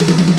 ล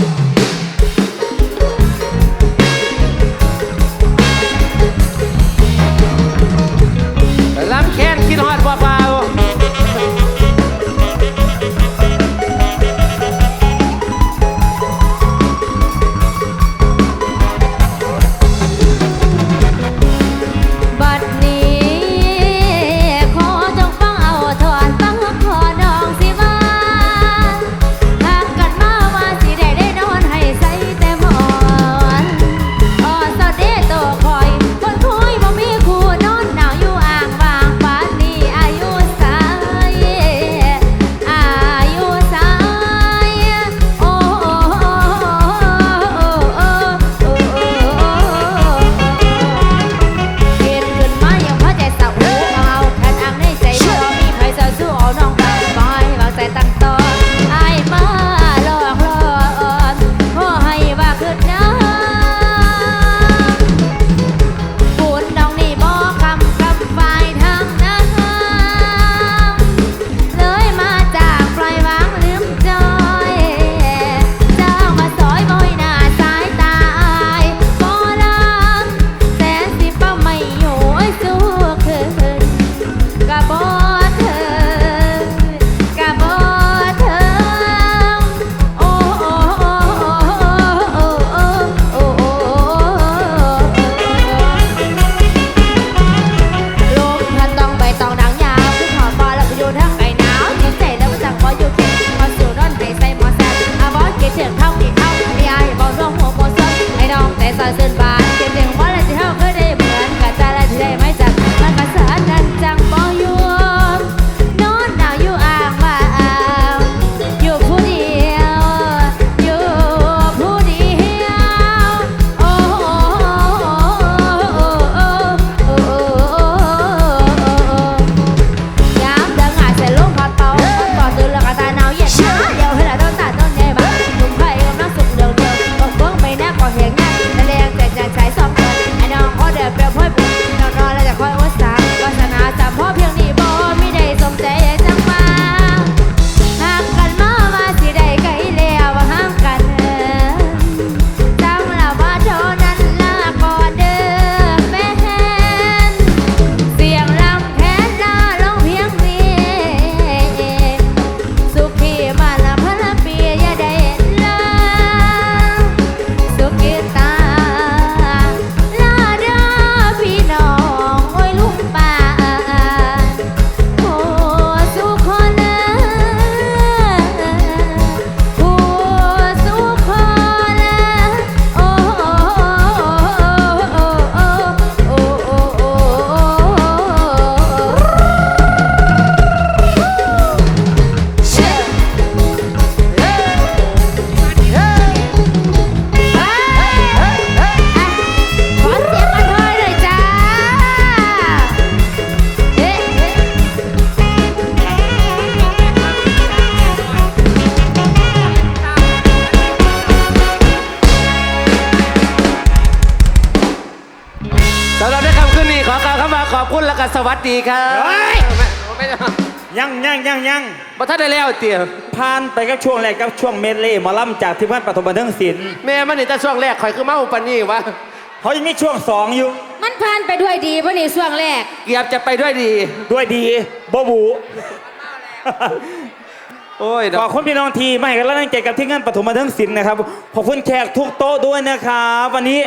สำหรับในคำขึ้นนี้ขอกล่าวคำว่าขอบคุณและก็สวัสดีครับเฮ้ย ไม่ไม่ได้ยังยังยังยังบ่ทันได้แล้วเตี๋ยผ่านไปกับช่วงแรกกับช่วงเมดเล่หมอลำจากที่พันปฐมบันเทิงศิลป์แม่มันนี่แต่ช่วงแรกข่อยคือเมาปานนี้วะเขายังมีช่วงสองอยู่ มันผ่านไปด้วยดีป่ะนี่ช่วงแรก เกือบจะไปด้วยดี ด้วยดีบบู โอ้ยขอบคุณพี่น้องทีมาให้กันแล้วตั้งใจกับที่งานปฐมบันเทิงศิลป์นะครับ ขอบคุณแขกทุกโต๊ะด้วยนะครับ วันนี้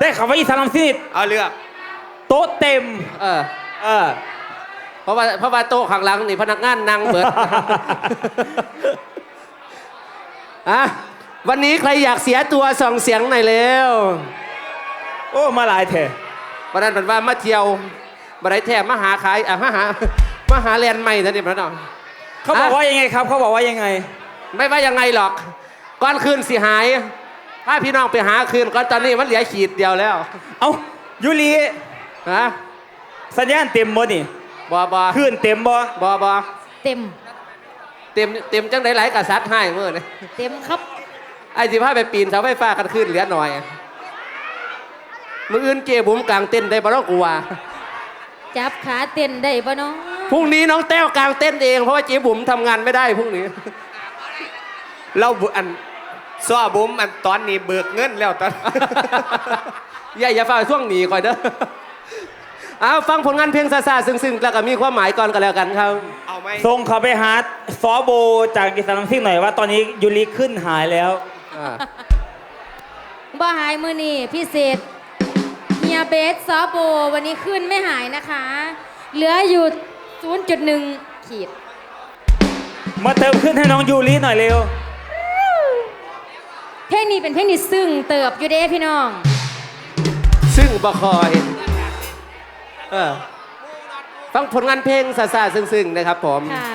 ได้ข่าวว่าอีสานลำซิดเอาเลือกโต๊ะเต็ม เออ เออ เพราะว่าเพราะว่าโต๊ะข้างหลังนี่พนักงานนั่งเบิดอะวันนี้ใครอยากเสียตัวส่งเสียงหน่อยเร็วโอ้ มาหลายแถวันนั้นเป็นว่ามาเที่ยวบันไดแทบมาหาขายอะมาหามาหาแลนด์ใหม่นะเนี่ยพระน้องเขาบอกว่ายังไงครับ เขาบอกว่ายังไง ไม่ว่ายังไงหรอกก้อนคืนสิหาย ถ้าพี่น้องไปหาคืนก็ตอนนี้มันเหลือขีดเดียวแล้ว เอ้ายุรี ฮะสัญญาณเต็มบ่นี่บอบอขึ้นเต็มบ่บอบอเต็ม เต็มเต็มจังไดหลายกษัตริย์ให้เมื่อนี่เต็มครับ ไอ้สิพาไปปีนเสาไฟฟ้ากันขึ้นเหลือหน่อยมืออื่นเจบุ๋มกลางเต้นได้บ่ต้องกลัวจับขาเต้นได้ป่ะน้องพรุ่งนี้น้องแต้วกลางเต้นเองเพราะว่าเจ๊บุ๋มทำงานไม่ได้พรุ่งนี้ เราบุอันซ้อบุ้มอันตอนนี้เบิกเงินแล้วตอน อย่าอย่าฝ่าช่วงหนีก่อนเด้อ เอาฟังผลงานเพลงซาซาๆซึ้งๆ แล้วก็มีความหมายก่อนกันแล้วกันครับ เอาไหมส่งเขาไปหาซอโบจากอีสานลำซิ่งหน่อยว่าตอนนี้ยูริขึ้นหายแล้วอ่าบ่หายมือนี่พิเศษเฮียเบสซอโบ วันนี้ขึ้นไม่หายนะคะ เหลืออยู่ 0.1 ขีด มาเติมขึ้นให้น้องยูริหน่อยเร็ว เพลงนี้เป็นเพลงที่ซึ่งเติบอยู่เด้พี่น้อง ซึ่งบอคอย เออฟังผลงานเพลงซาซาๆซึ้งๆนะครับผม ค่ะ